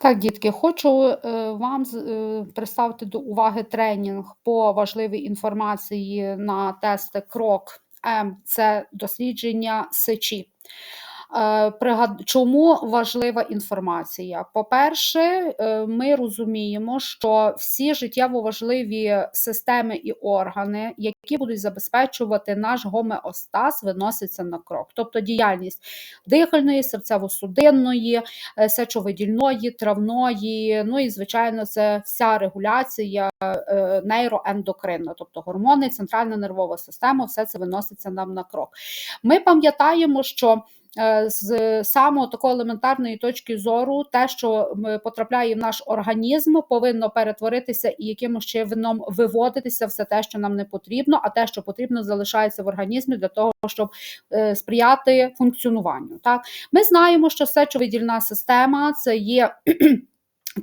Так, дітки, хочу е, вам е, представити до уваги тренінг по важливій інформації на тести крок М. Це дослідження сечі. Е, Чому важлива інформація? По-перше, е, ми розуміємо, що всі життєво важливі системи і органи, які будуть забезпечувати наш гомеостаз, виносяться на крок. Тобто діяльність дихальної, серцево-судинної, е, сечовидільної, травної, ну і звичайно, це вся регуляція нейроендокринна, тобто гормони, центральна нервова система, все це виноситься нам на крок. Ми пам'ятаємо, що з самого такої елементарної точки зору, те, що потрапляє в наш організм, повинно перетворитися і якимось чином виводитися все те, що нам не потрібно, а те, що потрібно, залишається в організмі для того, щоб е, сприяти функціонуванню. Так, ми знаємо, що сечовидільна система це є.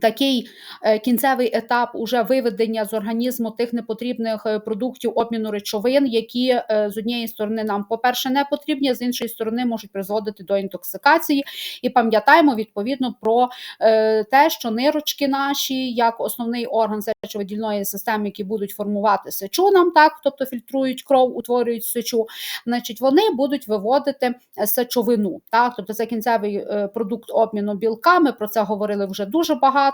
Такий е, кінцевий етап уже виведення з організму тих непотрібних е, продуктів обміну речовин, які е, з однієї сторони нам, по-перше, не потрібні, з іншої сторони можуть призводити до інтоксикації. І пам'ятаємо відповідно про те, що нирочки наші, як основний орган сечовидільної системи, які будуть формувати сечу нам, так, тобто фільтрують кров, утворюють сечу, значить вони будуть виводити сечовину. Так, тобто це кінцевий продукт обміну білками. Про це говорили вже дуже багато.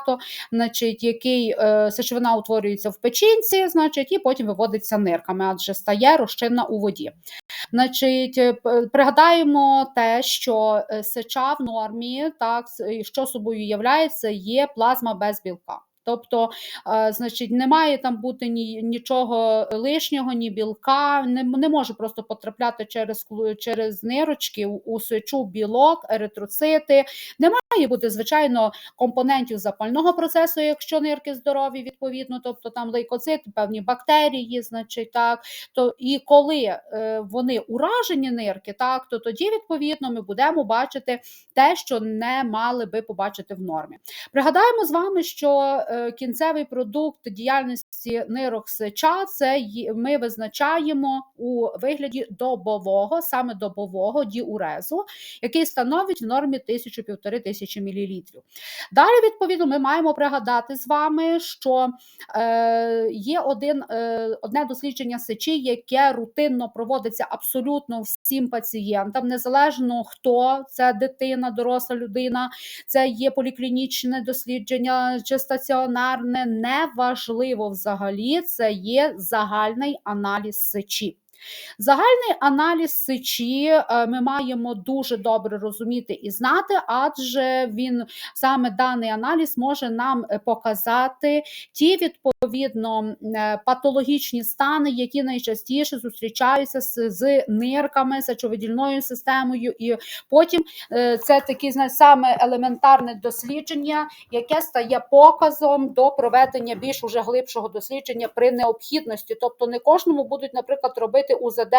Значить, який е, сечовина утворюється в печінці, значить, і потім виводиться нирками, адже стає розчинна у воді. Значить, е, пригадаємо те, що е, сеча в нормі, так, що собою являється, є плазма без білка. Тобто, е, значить, не має там бути ні, нічого лишнього, ні білка, не, не може просто потрапляти через, через нирочки у, сечу білок, еритроцити. Не має бути, звичайно, компонентів запального процесу, якщо нирки здорові, відповідно, тобто там лейкоцити, певні бактерії, значить, так. То і коли е, вони уражені нирки, так, то тоді, відповідно, ми будемо бачити те, що не мали би побачити в нормі. Пригадаємо з вами, що е, кінцевий продукт діяльності нирок сеча це ми визначаємо у вигляді добового, саме добового діурезу, який становить в нормі 1000-1500 тисячі мл. Далі, відповідно, ми маємо пригадати з вами, що е, є один, е, одне дослідження сечі, яке рутинно проводиться абсолютно всім пацієнтам, незалежно хто це дитина, доросла людина, це є поліклінічне дослідження чи стаціонарне, неважливо взагалі, це є загальний аналіз сечі. Загальний аналіз сечі е, ми маємо дуже добре розуміти і знати, адже він саме даний аналіз може нам е, показати ті відповідно е, патологічні стани, які найчастіше зустрічаються з, з нирками, сечовидільною системою, і потім це таке саме елементарне дослідження, яке стає показом до проведення більш уже глибшого дослідження при необхідності. Тобто не кожному будуть, наприклад, робити УЗД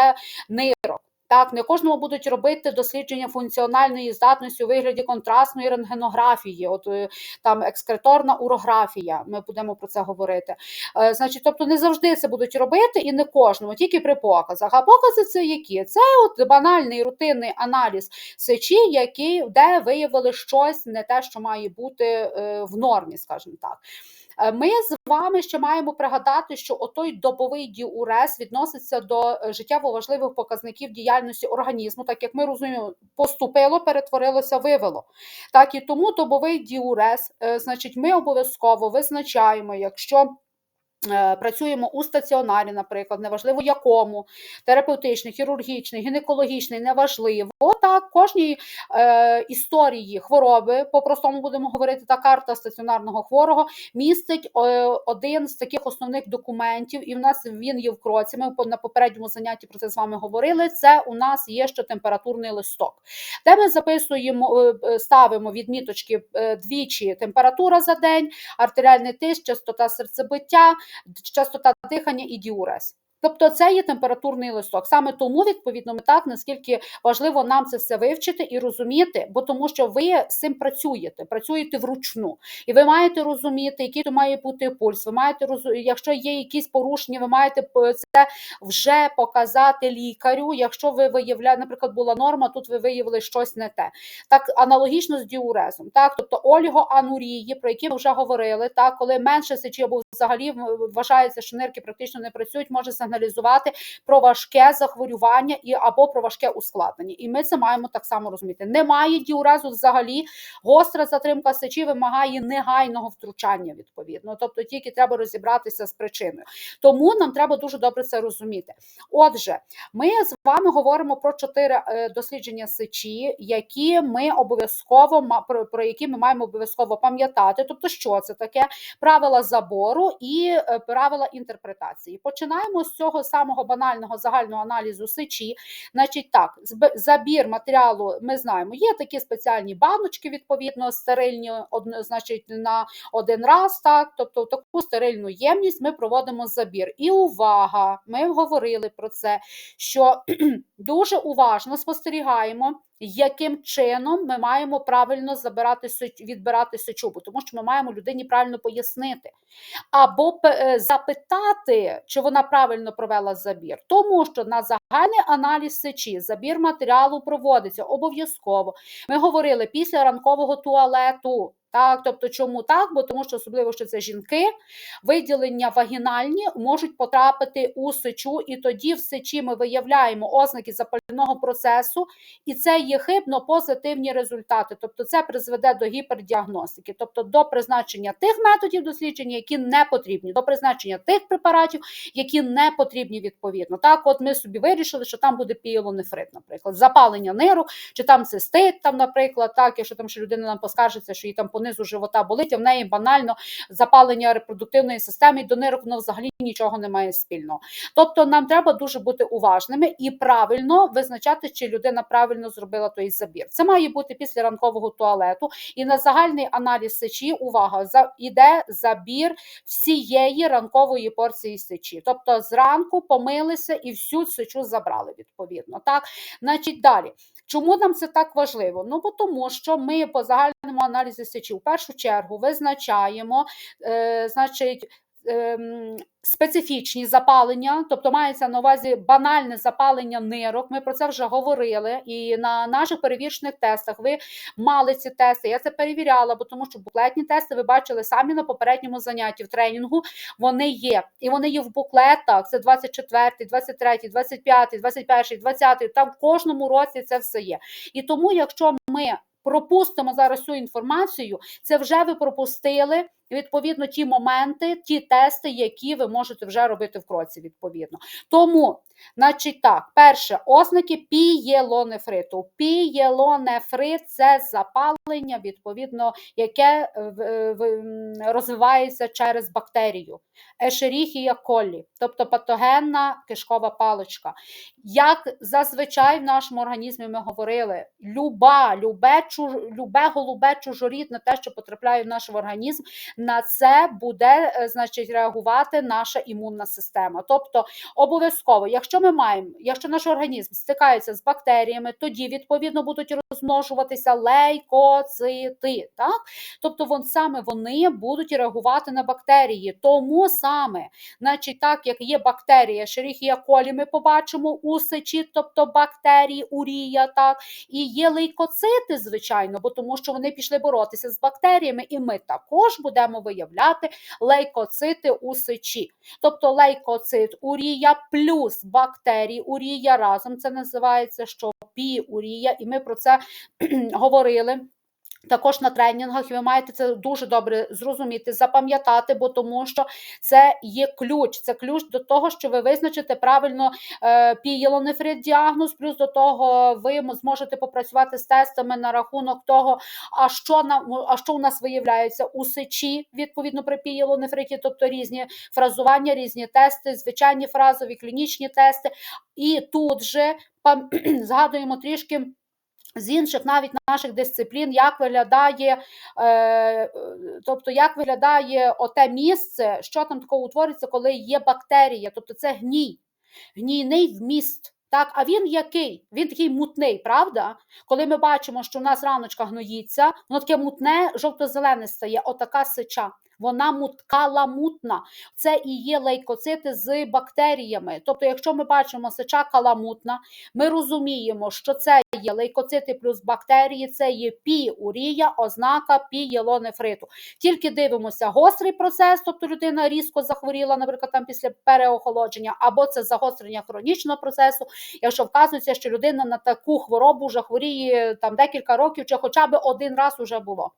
нирок. Так, не кожному будуть робити дослідження функціональної здатності у вигляді контрастної рентгенографії, от е, там екскреторна урографія. Ми будемо про це говорити. Е, значить, тобто не завжди це будуть робити і не кожному, тільки при показах. А покази це які? Це от банальний рутинний аналіз сечі, який де виявили щось не те, що має бути е, в нормі, скажімо так. Е, Ми з вами ще маємо пригадати, що отой добовий діурез відноситься до е, життєво важливих показників діяльності організму, так як ми розуміємо, поступило, перетворилося, вивело. Так і тому добовий діурез, е, значить, ми обов'язково визначаємо, якщо. Е, Працюємо у стаціонарі, наприклад, неважливо якому, терапевтичний, хірургічний, гінекологічний, неважливо. Так, кожній е, історії хвороби, по-простому будемо говорити, та карта стаціонарного хворого містить е, один з таких основних документів, і в нас він є в кроці. Ми на попередньому занятті про це з вами говорили. Це у нас є ще температурний листок, де ми записуємо, е, е, ставимо відміточки двічі температура за день, артеріальний тиск, частота серцебиття, частота дихання і діурез. Тобто це є температурний листок. Саме тому, відповідно, ми так наскільки важливо нам це все вивчити і розуміти, бо тому що ви з цим працюєте, працюєте вручну, і ви маєте розуміти, який то має бути пульс. Ви маєте якщо є якісь порушення, ви маєте це вже показати лікарю. Якщо ви виявляєте, наприклад, була норма, тут ви виявили щось не те. Так аналогічно з діурезом, так тобто олігоанурії, про які ми вже говорили, так коли менше сечі або взагалі вважається, що нирки практично не працюють, може сигналізувати про важке захворювання і або про важке ускладнення. І ми це маємо так само розуміти. Немає діурезу взагалі, гостра затримка сечі вимагає негайного втручання, відповідно. Тобто тільки треба розібратися з причиною. Тому нам треба дуже добре це розуміти. Отже, ми з вами говоримо про чотири е, дослідження сечі, які ми обов'язково про які ми маємо обов'язково пам'ятати. Тобто, що це таке правила забору і е, правила інтерпретації. Починаємо з цього самого банального загального аналізу сечі. Значить, так, забір матеріалу, ми знаємо, є такі спеціальні баночки, відповідно, стерильні, значить, на один раз, так, тобто таку стерильну ємність ми проводимо забір. І увага! Ми говорили про це, що дуже уважно спостерігаємо яким чином ми маємо правильно забирати відбирати сечубу, тому що ми маємо людині правильно пояснити, або е, запитати, чи вона правильно провела забір, тому що на загальний аналіз сечі забір матеріалу проводиться обов'язково. Ми говорили після ранкового туалету. Так, тобто, чому так? Бо тому що особливо, що це жінки, виділення вагінальні можуть потрапити у сечу, і тоді в сечі ми виявляємо ознаки запального процесу, і це є хибно позитивні результати. Тобто, це призведе до гіпердіагностики, тобто до призначення тих методів дослідження, які не потрібні, до призначення тих препаратів, які не потрібні відповідно. Так, от ми собі вирішили, що там буде пієлонефрит, наприклад, запалення нирок, чи там цистит, там, наприклад, так, якщо там ще людина нам поскаржиться, що їй там понизу живота болить, а в неї банально запалення репродуктивної системи і до нирок воно взагалі нічого не має спільного. Тобто нам треба дуже бути уважними і правильно визначати, чи людина правильно зробила той забір. Це має бути після ранкового туалету. І на загальний аналіз сечі увага за іде забір всієї ранкової порції сечі. Тобто зранку помилися і всю сечу забрали відповідно. Так, значить далі. Чому нам це так важливо? Ну бо тому, що ми по загальному аналізі сечі в першу чергу визначаємо, е, значить. Ем, специфічні запалення, тобто мається на увазі банальне запалення нирок. Ми про це вже говорили. І на наших перевірочних тестах ви мали ці тести. Я це перевіряла, бо тому що буклетні тести ви бачили самі на попередньому занятті в тренінгу. Вони є. І вони є в буклетах. Це 24, 23, 25, 21, 20. Там в кожному році це все є. І тому, якщо ми пропустимо зараз цю інформацію, це вже ви пропустили відповідно ті моменти, ті тести, які ви можете вже робити в кроці, відповідно. Тому, значить так, перше, ознаки пієлонефриту. Пієлонефрит це запалення, відповідно, яке розвивається через бактерію. Ешеріхія колі, тобто патогенна кишкова паличка. Як зазвичай в нашому організмі ми говорили, люба, любе, любе голубе чужорідне те, що потрапляє в наш організм, на це буде е, значить, реагувати наша імунна система. Тобто, обов'язково, якщо ми маємо, якщо наш організм стикається з бактеріями, тоді відповідно будуть розмножуватися лейкоцити. Так? Тобто, вон саме вони будуть реагувати на бактерії. Тому саме, значить, так як є бактерія, шеріхія колі, ми побачимо у сечі, тобто бактерії, урія, так, і є лейкоцити, звичайно, бо тому що вони пішли боротися з бактеріями, і ми також будемо виявляти лейкоцити у сечі. Тобто лейкоцит урія плюс бактерії урія разом це називається що піурія, і ми про це говорили. Також на тренінгах ви маєте це дуже добре зрозуміти, запам'ятати, бо тому що це є ключ. Це ключ до того, що ви визначите правильно е, пієлонефрит діагноз, плюс до того ви зможете попрацювати з тестами на рахунок того, а що на а що у нас виявляється у сечі відповідно при пієлонефриті, тобто різні фразування, різні тести, звичайні фразові, клінічні тести. І тут же згадуємо трішки. З інших навіть наших дисциплін, як виглядає, е, тобто як виглядає оте місце, що там такого утвориться, коли є бактерія, тобто це гній. гнійний вміст. Так, а він який? Він такий мутний, правда? Коли ми бачимо, що в нас раночка гноїться, воно таке мутне, жовто-зелене стає, отака сича. Вона мут, каламутна. Це і є лейкоцити з бактеріями. Тобто, якщо ми бачимо сича каламутна, ми розуміємо, що це є лейкоцити плюс бактерії, це є піурія, ознака пієлонефриту. Тільки дивимося гострий процес, тобто людина різко захворіла, наприклад, там після переохолодження, або це загострення хронічного процесу, якщо вказується, що людина на таку хворобу вже хворіє там декілька років, чи хоча б один раз уже було.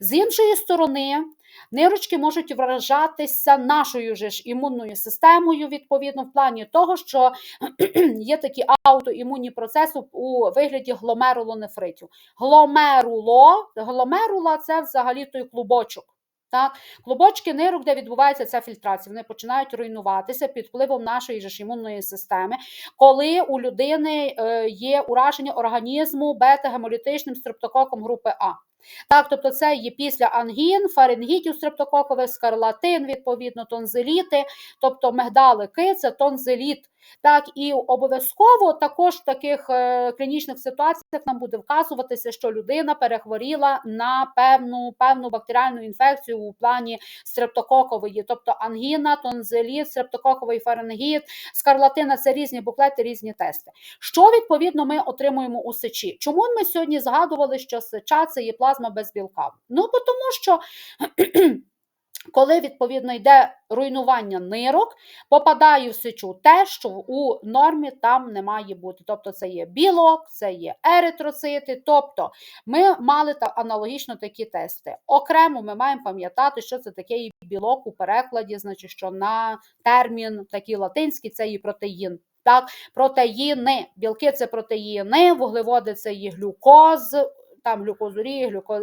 З іншої сторони, нирочки можуть вражатися нашою ж імунною системою, відповідно, в плані того, що є такі аутоімунні процеси у вигляді гломерулонефритів. Гломеруло, гломерула це взагалі той клубочок. Так, клубочки нирок, де відбувається ця фільтрація, вони починають руйнуватися під впливом нашої ж імунної системи, коли у людини е, є ураження організму бета-гемолітичним стрептококом групи А. Так, тобто це є після ангін, фарингітів стрептококових, скарлатин, відповідно, тонзиліти, тобто мигдалики, це тонзиліт. Так, і обов'язково також в таких е, клінічних ситуаціях нам буде вказуватися, що людина перехворіла на певну певну бактеріальну інфекцію у плані стрептококової, тобто ангіна, тонзиліт, стрептококовий фарингіт, скарлатина це різні буклети, різні тести. Що відповідно ми отримуємо у сечі? Чому ми сьогодні згадували, що сеча це є плазма без білка? Ну, бо тому що. Коли відповідно йде руйнування нирок, попадає в сечу те, що у нормі там не має бути. Тобто це є білок, це є еритроцити. Тобто ми мали аналогічно такі тести. Окремо ми маємо пам'ятати, що це таке білок у перекладі, значить, що на термін такий латинський це є протеїн. Так, протеїни, білки це протеїни, вуглеводи це є глюкоз, там глюкозурі, глюко,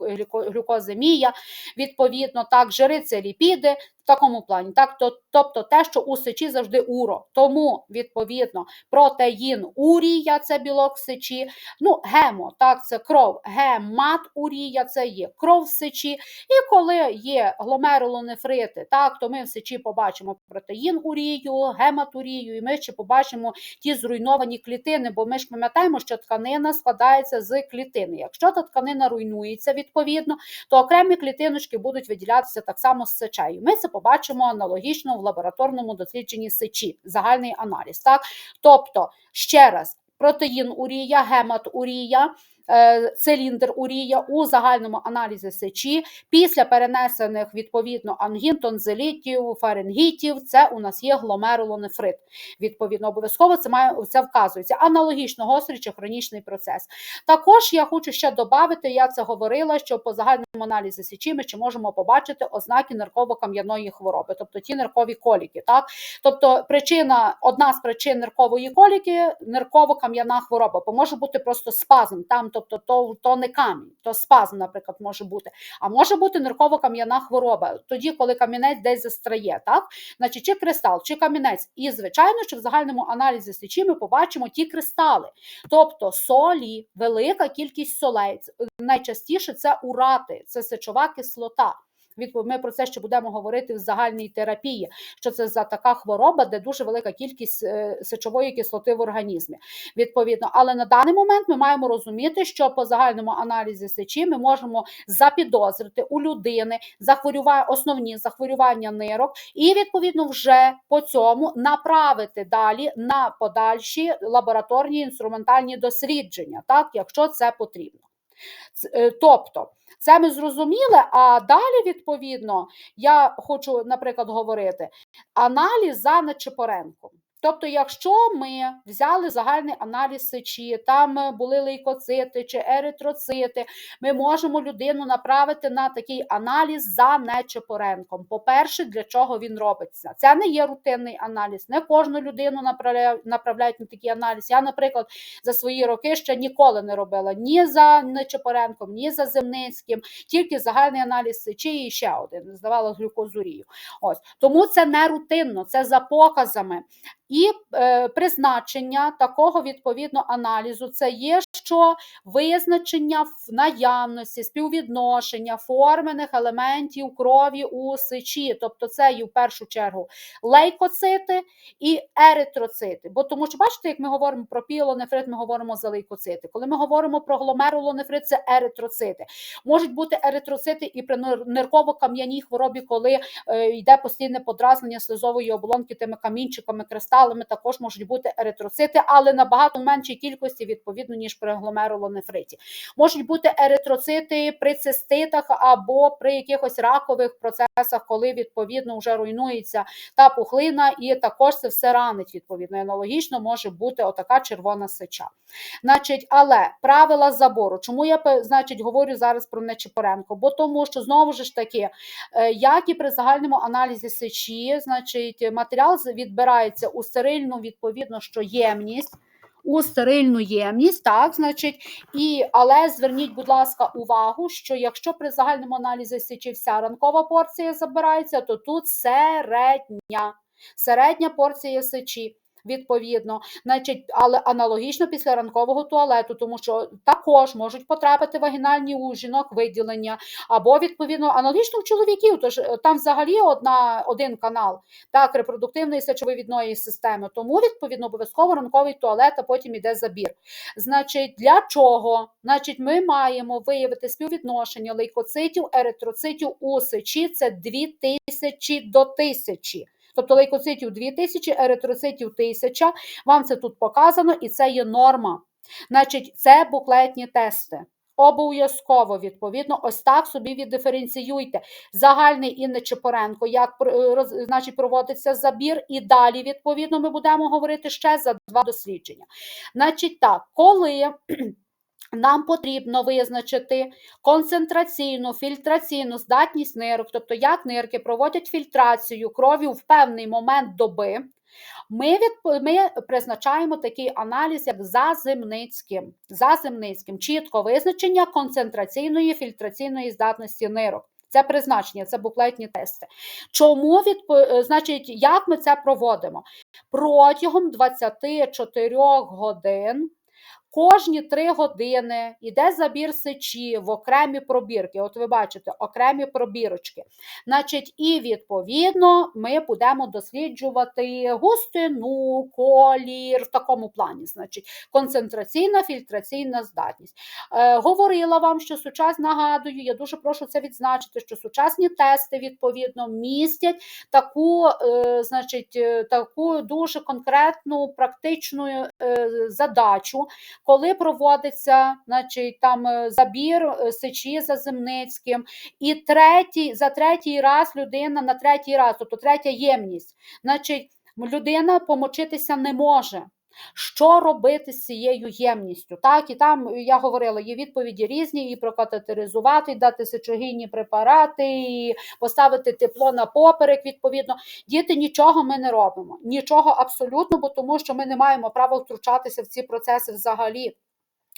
глюко, глюкоземія, відповідно, так, жири це ліпіди в такому плані. Так, то, Тобто те, що у сечі завжди уро. Тому, відповідно, протеїн урія це білок в сечі, ну, гемо, так, це кров, гемат урія це є кров в сечі. І коли є гломерулонефрити, так, то ми в сечі побачимо протеїн урію, гематурію, і ми ще побачимо ті зруйновані клітини, бо ми ж пам'ятаємо, що тканина складається з клітини. Якщо та тканина руйнується відповідно, то окремі клітиночки будуть виділятися так само з сечею. Ми це побачимо аналогічно в лабораторному дослідженні сечі, загальний аналіз. Так? Тобто, ще раз, протеїн урія, гемат урія. Е, циліндр урія у загальному аналізі сечі після перенесених відповідно ангін, тонзилітів, фарингітів, це у нас є гломерулонефрит. Відповідно, обов'язково це має це вказується. Аналогічно гострий чи хронічний процес. Також я хочу ще додати, я це говорила, що по загальному аналізі сечі ми ще можемо побачити ознаки нирково-кам'яної хвороби, тобто ті ниркові коліки. Так? Тобто, причина, одна з причин ниркової коліки нирково-кам'яна хвороба, бо може бути просто спазм. там тобто то то не камінь, то спазм, наприклад, може бути. А може бути нирково-кам'яна хвороба, тоді, коли камінець десь застрає, так? Значить, чи кристал, чи камінець. І, звичайно, що в загальному аналізі сечі ми побачимо ті кристали, тобто солі, велика кількість солей. Найчастіше це урати, це сечова кислота. Ми про це ще будемо говорити в загальній терапії, що це за така хвороба, де дуже велика кількість е, сечової кислоти в організмі. Відповідно, але на даний момент ми маємо розуміти, що по загальному аналізі сечі ми можемо запідозрити у людини захворювання, основні захворювання нирок, і відповідно вже по цьому направити далі на подальші лабораторні інструментальні дослідження, так якщо це потрібно. Е, тобто це ми зрозуміли, а далі, відповідно, я хочу, наприклад, говорити аналіз за Нечипоренком. Тобто, якщо ми взяли загальний аналіз сечі, там були лейкоцити чи еритроцити, ми можемо людину направити на такий аналіз за Нечепоренком. По-перше, для чого він робиться? Це не є рутинний аналіз. Не кожну людину направляють на такий аналіз. Я, наприклад, за свої роки ще ніколи не робила ні за Нечепоренком, ні за Земницьким, тільки загальний аналіз сечі і ще один здавала глюкозурію. Ось тому це не рутинно, це за показами. І е, призначення такого відповідно аналізу це є, що визначення в наявності, співвідношення формених елементів крові у сечі, тобто це є в першу чергу лейкоцити і еритроцити. Бо тому що бачите, як ми говоримо про піелонефрит, ми говоримо за лейкоцити. Коли ми говоримо про гломерулонефрит, це еритроцити. Можуть бути еритроцити і при нир- нирково-кам'яній хворобі, коли е, йде постійне подразнення слизової оболонки тими камінчиками, кристалами, також можуть бути еритроцити, але набагато меншій кількості відповідно ніж при гломерулонефриті. Можуть бути еритроцити при циститах або при якихось ракових процесах, коли відповідно вже руйнується та пухлина, і також це все ранить. Відповідно, аналогічно може бути отака червона сеча. Значить, але правила забору. Чому я значить говорю зараз про Нечипоренко? Бо тому, що знову ж таки, е, як і при загальному аналізі сечі, значить, матеріал відбирається у стерильну відповідно, що ємність. У стерильну ємність, так, значить, і але зверніть, будь ласка, увагу, що якщо при загальному аналізі сечі вся ранкова порція забирається, то тут середня, середня порція сечі. Відповідно, значить, але аналогічно після ранкового туалету, тому що також можуть потрапити вагінальні у жінок виділення, або відповідно аналогічно у чоловіків. Тож е, там взагалі одна один канал так репродуктивної сечовивідної системи. Тому відповідно обов'язково ранковий туалет, а потім іде забір. Значить, для чого? Значить, ми маємо виявити співвідношення лейкоцитів, еритроцитів у сечі. Це 2000 до 1000. Тобто лейкоцитів 2000, еритроцитів 1000. Вам це тут показано, і це є норма. Значить, це буклетні тести. Обов'язково, відповідно, ось так собі віддиференціюйте. Загальний і Нечипоренко, як е, значить, проводиться забір, і далі, відповідно, ми будемо говорити ще за два дослідження. Значить, так, коли нам потрібно визначити концентраційну, фільтраційну здатність нирок, тобто як нирки проводять фільтрацію крові в певний момент доби. Ми, відп... ми призначаємо такий аналіз, як за Зимницьким. За Зимницьким чітко визначення концентраційної фільтраційної здатності нирок. Це призначення, це буклетні тести. Чому відп... значить, як ми це проводимо? Протягом 24 годин Кожні три години йде забір сечі в окремі пробірки. От ви бачите, окремі пробірочки. Значить, і відповідно ми будемо досліджувати густину, колір в такому плані. Значить, концентраційна фільтраційна здатність. Е, говорила вам, що сучасні нагадую, я дуже прошу це відзначити, що сучасні тести відповідно містять таку, е, значить, е, таку дуже конкретну практичну е, задачу коли проводиться значить, там е, забір е, сечі за Земницьким, і третій, за третій раз людина на третій раз, тобто третя ємність, значить, людина помочитися не може. Що робити з цією ємністю? Так, і там я говорила, є відповіді різні: і прокатетеризувати, і дати сечогінні препарати, і поставити тепло на поперек. Відповідно, діти нічого ми не робимо. Нічого абсолютно, бо тому що ми не маємо права втручатися в ці процеси взагалі.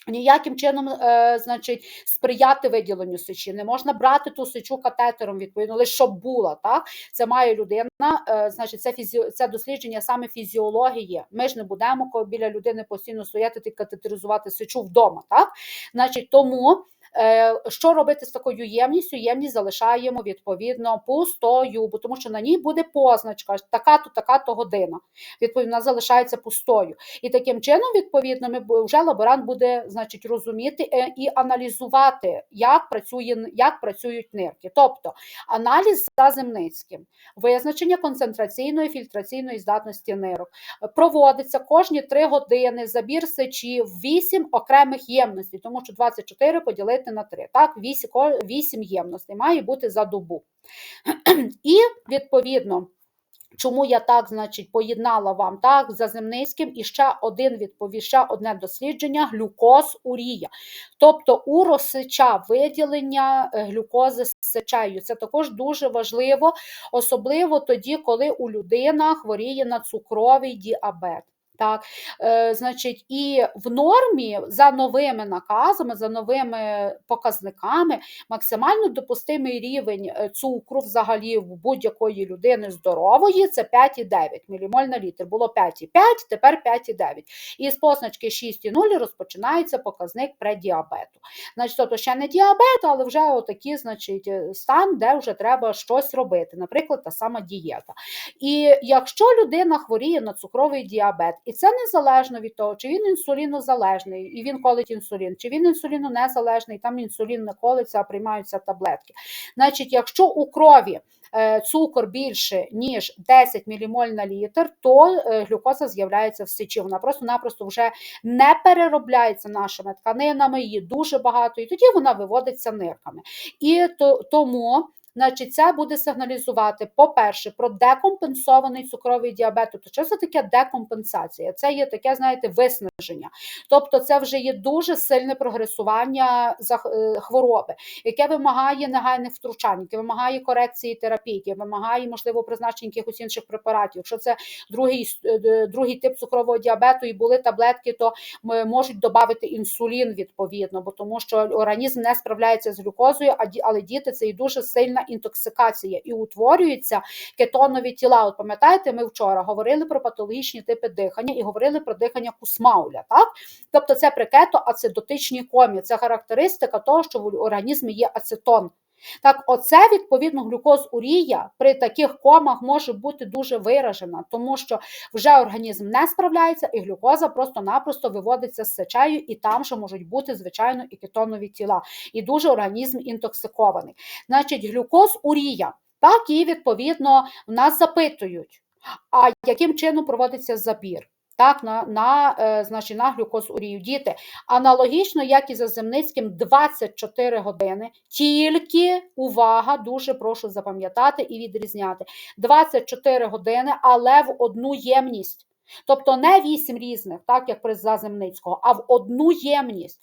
Ніяким чином, е, значить, сприяти виділенню сечі. Не можна брати ту сечу катетером, відповідно, лише щоб була. Так? Це має людина, е, значить, це фізі... це дослідження саме фізіології. Ми ж не будемо біля людини постійно стояти та катетеризувати сечу вдома. Так? Значить, тому. Е, Що робити з такою ємністю? Ємність залишаємо відповідно пустою, бо тому що на ній буде позначка, така-то, така-то година. Відповідно, вона залишається пустою. І таким чином, відповідно, ми вже лаборант буде значить, розуміти е, і аналізувати, як, працює, як працюють нирки. Тобто аналіз за Земницьким, визначення концентраційної фільтраційної здатності нирок. Проводиться кожні 3 години забір сечі в 8 окремих ємностей, тому що 24 поділити на 3. Так, 8, 8 ємностей має бути за добу. І відповідно. Чому я так, значить, поєднала вам так за Земницьким і ще один відповідь, ще одне дослідження глюкоз урія. Тобто у розсича виділення е, глюкози з сечею. Це також дуже важливо, особливо тоді, коли у людина хворіє на цукровий діабет. Так, е, значить, і в нормі за новими наказами, за новими показниками, максимально допустимий рівень е, цукру взагалі в будь-якої людини здорової це 5,9 мілімоль на літр. Було 5,5, тепер 5,9. І з позначки 6,0 розпочинається показник предіабету. Значить, тобто ще не діабет, але вже отакий, значить, е, стан, де вже треба щось робити, наприклад, та сама дієта. І якщо людина хворіє на цукровий діабет, і це незалежно від того, чи він інсулінозалежний, і він колить інсулін, чи він інсулінонезалежний, там інсулін не колиться, а приймаються таблетки. Значить, якщо у крові е, цукор більше, ніж 10 мілімоль на літр, то е, глюкоза з'являється в сечі. Вона просто-напросто вже не переробляється нашими тканинами, її дуже багато, і тоді вона виводиться нирками. І то, тому Значить, це буде сигналізувати, по-перше, про декомпенсований цукровий діабет. Тобто, що це таке декомпенсація? Це є таке, знаєте, виснаження. Тобто, це вже є дуже сильне прогресування е, хвороби, яке вимагає негайних втручань, яке вимагає корекції терапії, яке вимагає, можливо, призначення якихось інших препаратів. Якщо це другий е, другий тип цукрового діабету і були таблетки, то можуть додати інсулін відповідно, бо тому що організм не справляється з глюкозою, але діти це і дуже сильна інтоксикація і утворюються кетонові тіла. От пам'ятаєте, ми вчора говорили про патологічні типи дихання і говорили про дихання кусмауля. Так? Тобто це при кетоацидотичній комі. Це характеристика того, що в організмі є ацетон. Так, оце, відповідно, глюкоз урія при таких комах може бути дуже виражена, тому що вже організм не справляється, і глюкоза просто-напросто виводиться з сечею, і там ще можуть бути, звичайно, і кетонові тіла. І дуже організм інтоксикований. Значить, глюкоз урія. Так, і відповідно в нас запитують, а яким чином проводиться забір? Так, на на, е, значить, на глюкозурію. Діти аналогічно, як і за Земницьким, 24 години. Тільки увага, дуже прошу запам'ятати і відрізняти. 24 години, але в одну ємність. Тобто не 8 різних, так як при Заземницького, а в одну ємність.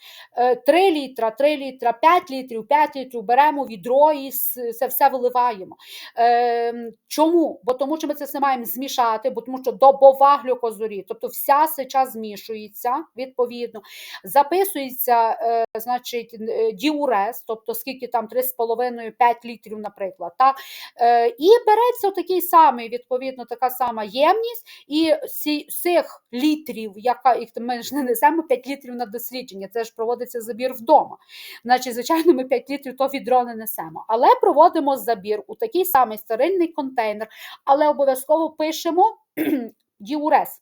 3 е, літра, 3 літра, 5 літрів, 5 літрів беремо відро і це все виливаємо. Ем, чому? Бо тому що ми це все маємо змішати, бо тому що добова глюкозорі, тобто вся сеча змішується, відповідно, записується, е, значить, е, діурез, тобто скільки там 3,5-5 літрів, наприклад. Так? І береться такий самий, відповідно, така сама ємність. і цих літрів, яка їх ми ж не несемо 5 літрів на дослідження, це ж проводиться забір вдома. Значить, звичайно, ми 5 літрів то відро не несемо. Але проводимо забір у такий самий стерильний контейнер, але обов'язково пишемо діурез.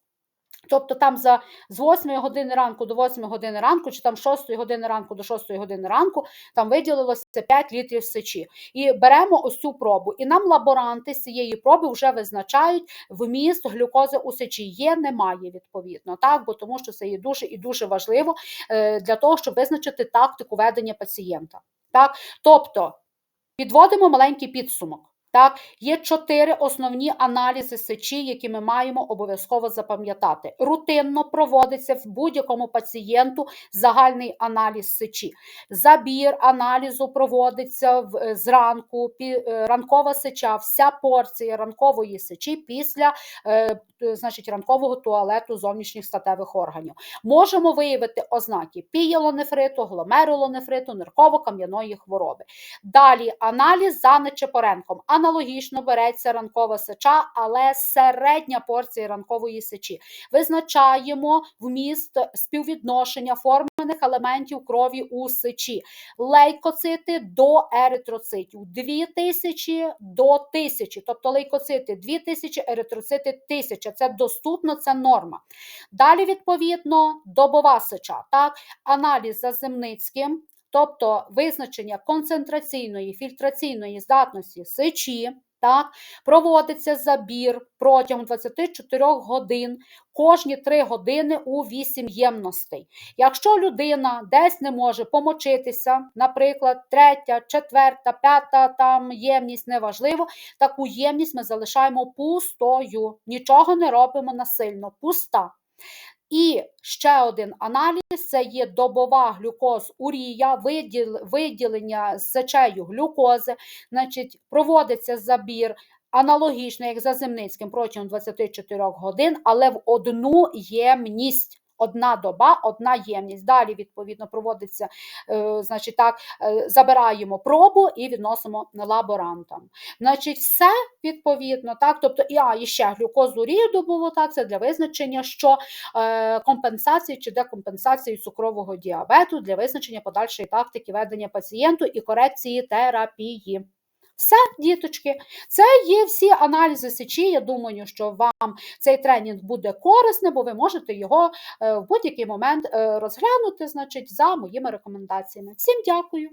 Тобто там за з 8 години ранку до 8 години ранку, чи там з 6 години ранку до 6 години ранку, там виділилося 5 літрів сечі. І беремо ось цю пробу. І нам лаборанти з цієї проби вже визначають вміст глюкози у сечі. Є, немає, відповідно. так, Бо тому що це є дуже і дуже важливо е, для того, щоб визначити тактику ведення пацієнта. Так? Тобто підводимо маленький підсумок. Так, є чотири основні аналізи сечі, які ми маємо обов'язково запам'ятати. Рутинно проводиться в будь-якому пацієнту загальний аналіз сечі. Забір аналізу проводиться в, зранку, пі, е, ранкова сеча, вся порція ранкової сечі після е, значить, ранкового туалету зовнішніх статевих органів. Можемо виявити ознаки пієлонефриту, гломерулонефриту, нирково-кам'яної хвороби. Далі аналіз за Нечепоренком аналогічно береться ранкова сеча, але середня порція ранкової сечі. Визначаємо вміст співвідношення формених елементів крові у сечі, лейкоцити до еритроцитів 2000 до 1000, тобто лейкоцити 2000, еритроцити 1000. Це доступно, це норма. Далі, відповідно, добова сеча. Так, Аналіз за Земницьким тобто визначення концентраційної фільтраційної здатності сечі, так, проводиться забір протягом 24 годин, кожні 3 години у 8 ємностей. Якщо людина десь не може помочитися, наприклад, третя, четверта, п'ята там ємність неважливо, таку ємність ми залишаємо пустою, нічого не робимо насильно, пуста. І ще один аналіз це є добова глюкоз урія, виділ, виділення з сечею глюкози, значить, проводиться забір аналогічно, як за Земницьким, протягом 24 годин, але в одну ємність. Одна доба, одна ємність. Далі, відповідно, проводиться, е, значить, так, е, забираємо пробу і відносимо лаборантам. Значить, все відповідно, так, тобто, і, а, і ще глюкозуріду було так, це для визначення, що е, компенсації чи декомпенсації цукрового діабету для визначення подальшої тактики ведення пацієнту і корекції терапії. Все, діточки, це є всі аналізи сечі. Я думаю, що вам цей тренінг буде корисним, бо ви можете його е, в будь-який момент е, розглянути, значить, за моїми рекомендаціями. Всім дякую.